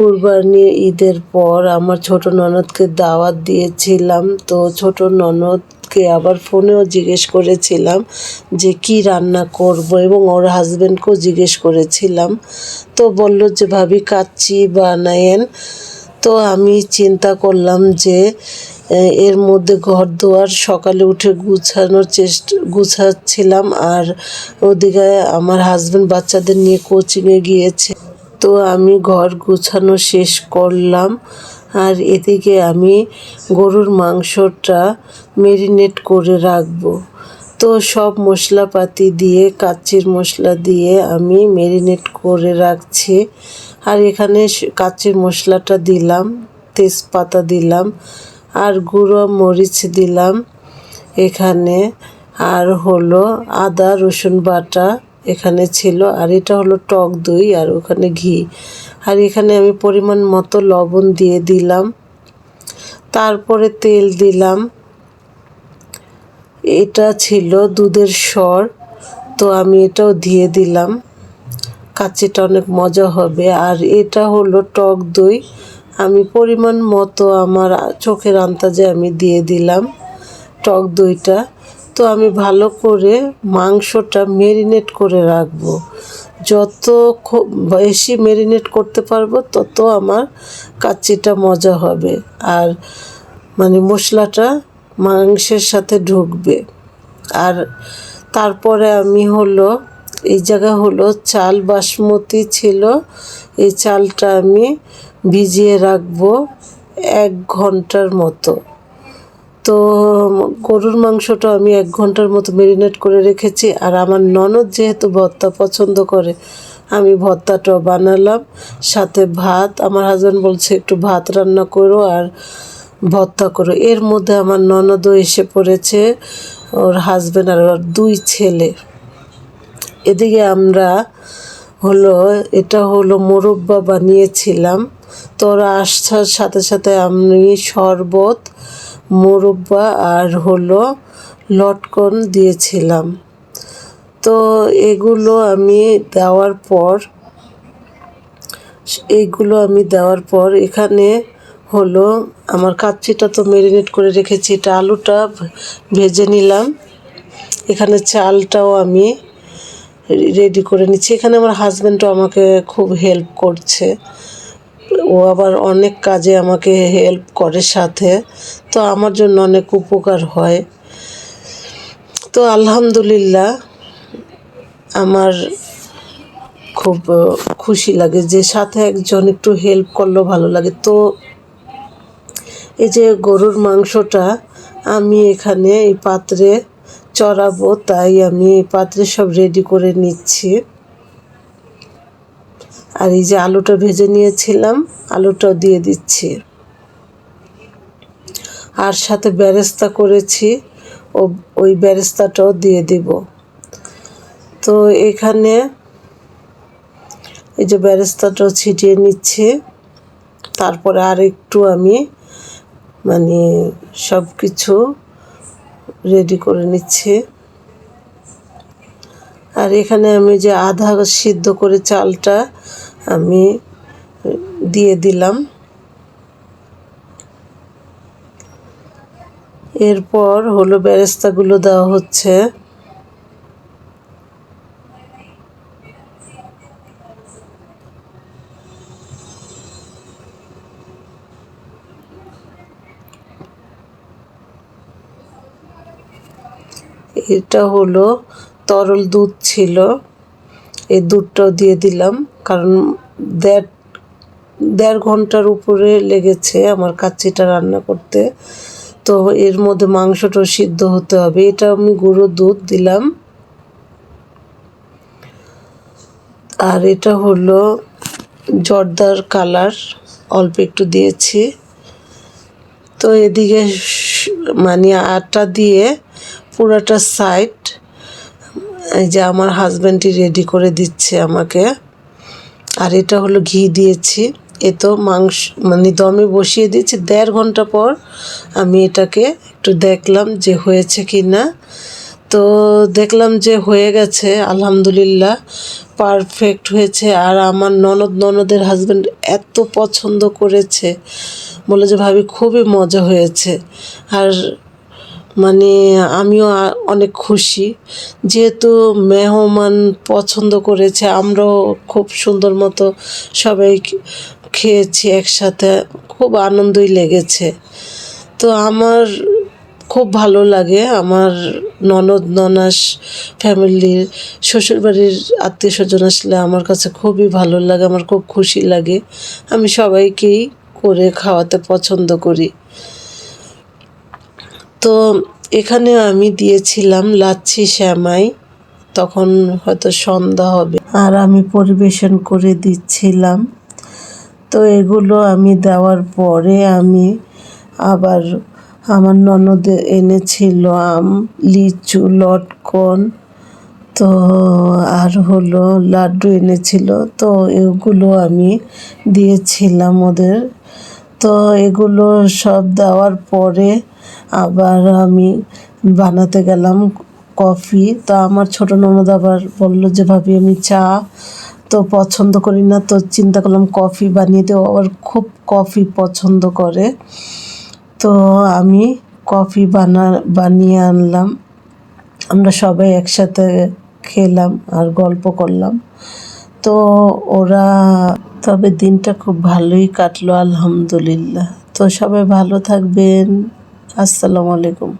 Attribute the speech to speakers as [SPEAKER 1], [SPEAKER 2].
[SPEAKER 1] কুরবানি ঈদের পর আমার ছোট ননদকে দাওয়াত দিয়েছিলাম। তো ছোট ননদকে আবার ফোনেও জিজ্ঞেস করেছিলাম যে কি রান্না করব এবং ওর হাজব্যান্ডকেও জিজ্ঞেস করেছিলাম। তো বলল যে, ভাবি, কাচ্চি বানায়েন। তো আমি চিন্তা করলাম যে এর মধ্যে ঘর দুয়ার সকালে উঠে গুছানোর চেষ্টা, গুছাচ্ছিলাম। আর ওদিকে আমার হাজব্যান্ড বাচ্চাদের নিয়ে কোচিংয়ে গিয়েছে। তো আমি ঘর গুছানো শেষ করলাম। আর এদিকে আমি গরুর মাংসটা মেরিনেট করে রাখব। তো সব মশলাপাতি দিয়ে কাচ্চির মশলা দিয়ে আমি মেরিনেট করে রাখছি। আর এখানে কাচ্চির মশলাটা দিলাম, তেজপাতা দিলাম, আর গুঁড়ো মরিচ দিলাম। এখানে আর হলো আদা, রসুন বাটা এখানে ছিল আর এটা হলো টক দই আর ওখানে ঘি। আর এখানে আমি পরিমাণ মতো লবণ দিয়ে দিলাম। তারপরে তেল দিলাম। এটা ছিল দুধের স্বর তো আমি এটাও দিয়ে দিলাম। কাচ্চিটা অনেক মজা হবে। আর এটা হলো টক দই। আমি পরিমাণ মতো আমার চোখের আন্তাজে আমি দিয়ে দিলাম টক দইটা। তো আমি ভালো করে মাংসটা মেরিনেট করে রাখব। যত বেশি মেরিনেট করতে পারব, তত আমার কাচ্চিটা মজা হবে। আর মানে মশলাটা মাংসের সাথে ঢুকবে। আর তারপরে আমি হলো, এই জায়গা হলো চাল বাসমতি ছিল। এই চালটা আমি ভিজিয়ে রাখব এক ঘণ্টার মতো। তো গরুর মাংসটা আমি এক ঘণ্টার মতো মেরিনেট করে রেখেছি। আর আমার ননদ যেহেতু ভর্তা পছন্দ করে, আমি ভর্তাটাও বানালাম। সাথে ভাত, আমার হাজব্যান্ড বলছে, একটু ভাত রান্না করো আর ভর্তা করো। এর মধ্যে আমার ননদও এসে পড়েছে, ওর হাজব্যান্ড আর ওর দুই ছেলে। এদিকে আমরা হলো, এটা হলো মোরব্বা বানিয়েছিলাম। তো ওরা আসার সাথে সাথে আমি শরবত মোরব্বা আর হলো লটকন দিয়েছিলাম। তো এগুলো আমি দেওয়ার পর এইগুলো আমি দেওয়ার পর এখানে হলো আমার কাচ্চিটা তো ম্যারিনেট করে রেখেছি, এটা আলুটা ভেজে নিলাম। এখানে চালটাও আমি রেডি করে নিচ্ছি। এখানে আমার হাজব্যান্ডও আমাকে খুব হেল্প করছে। ও আবার অনেক কাজে আমাকে হেল্প করে সাথে। তো আমার জন্য অনেক উপকার হয়। তো আলহামদুলিল্লাহ, আমার খুব খুশি লাগে যে সাথে একজন একটু হেল্প করলেও ভালো লাগে। তো এই যে গরুর মাংসটা আমি এখানে এই পাত্রে চড়াবো, তাই আমি এই পাত্রে সব রেডি করে নিচ্ছি। আর এই যে আলুটা ভেজে নিয়েছিলাম, আলুটাও দিয়ে দিচ্ছি। আর সাথে ব্যারেস্তা করেছি, ও ওই ব্যারেস্তাটাও দিয়ে দিব। তো এখানে এই যে ব্যারেস্তাটাও ছিটিয়ে নিচ্ছি, তারপরে আর একটু আমি মানে সব কিছু রেডি করে নিচ্ছি। আর এখানে আমি যে আধা সিদ্ধ করে চালটা আমি দিয়ে দিলাম। এরপর হলো বেরেস্তাগুলো দেওয়া হচ্ছে। এটা হলো তরল দুধ ছিল। এই দুধটাও দিয়ে দিলাম। কারণ দেড় দেড় ঘণ্টার উপরে লেগেছে আমার কাচ্চিটা রান্না করতে। তো এর মধ্যে মাংসটাও সিদ্ধ হতে হবে। এটা আমি গুঁড়ো দুধ দিলাম। আর এটা হলো জর্দার কালার, অল্প একটু দিয়েছি। তো এদিকে মানে আটা দিয়ে পুরাটা সাইড এই যে আমার হাজব্যান্ডটি রেডি করে দিচ্ছে আমাকে। আর এটা হলো ঘি দিয়েছি। এ তো মাংস মানে দমে বসিয়ে দিয়েছি। দেড় ঘণ্টা পর আমি এটাকে একটু দেখলাম যে হয়েছে কি না তো দেখলাম যে হয়ে গেছে, আলহামদুলিল্লাহ পারফেক্ট হয়েছে। আর আমার ননদ, ননদের হাজব্যান্ড এত পছন্দ করেছে। বলে যে, ভাবি, খুবই মজা হয়েছে। আর মানে আমিও অনেক খুশি। যেহেতু মেহমান পছন্দ করেছে, আমরাও খুব সুন্দর মতো সবাই খেয়েছি একসাথে। খুব আনন্দই লেগেছে। তো আমার খুব ভালো লাগে আমার ননদ ননাস ফ্যামিলির শ্বশুরবাড়ির আত্মীয় স্বজন আসলে আমার কাছে খুবই ভালো লাগে, আমার খুব খুশি লাগে। আমি সবাইকেই করে খাওয়াতে পছন্দ করি। তো এখানে আমি দিয়েছিলাম লাচ্ছি শ্যামাই, তখন হয়তো সন্ধ্যা হবে। আর আমি পরিবেশন করে দিচ্ছিলাম। তো এগুলো আমি দেওয়ার পরে আমি আবার আমার ননদ এনেছিল আম, লিচু, লটকন, তো আর হলো লাড্ডু এনেছিল। তো এগুলো আমি দিয়েছিলাম ওদের। তো এগুলো সব দেওয়ার পরে আবার আমি বানাতে গেলাম কফি। তো আমার ছোটো ননদ আবার বলল যে, ভাবি, আমি চা তো পছন্দ করি না। তো চিন্তা করলাম কফি বানিয়ে দেবো। আবার খুব কফি পছন্দ করে। তো আমি কফি বানা, বানিয়ে আনলাম। আমরা সবাই একসাথে খেলাম আর গল্প করলাম। তো ওরা, তবে দিনটা খুব ভালোই কাটলো, আলহামদুলিল্লাহ। তো সবাই ভালো থাকবেন। আসসালামু আলাইকুম।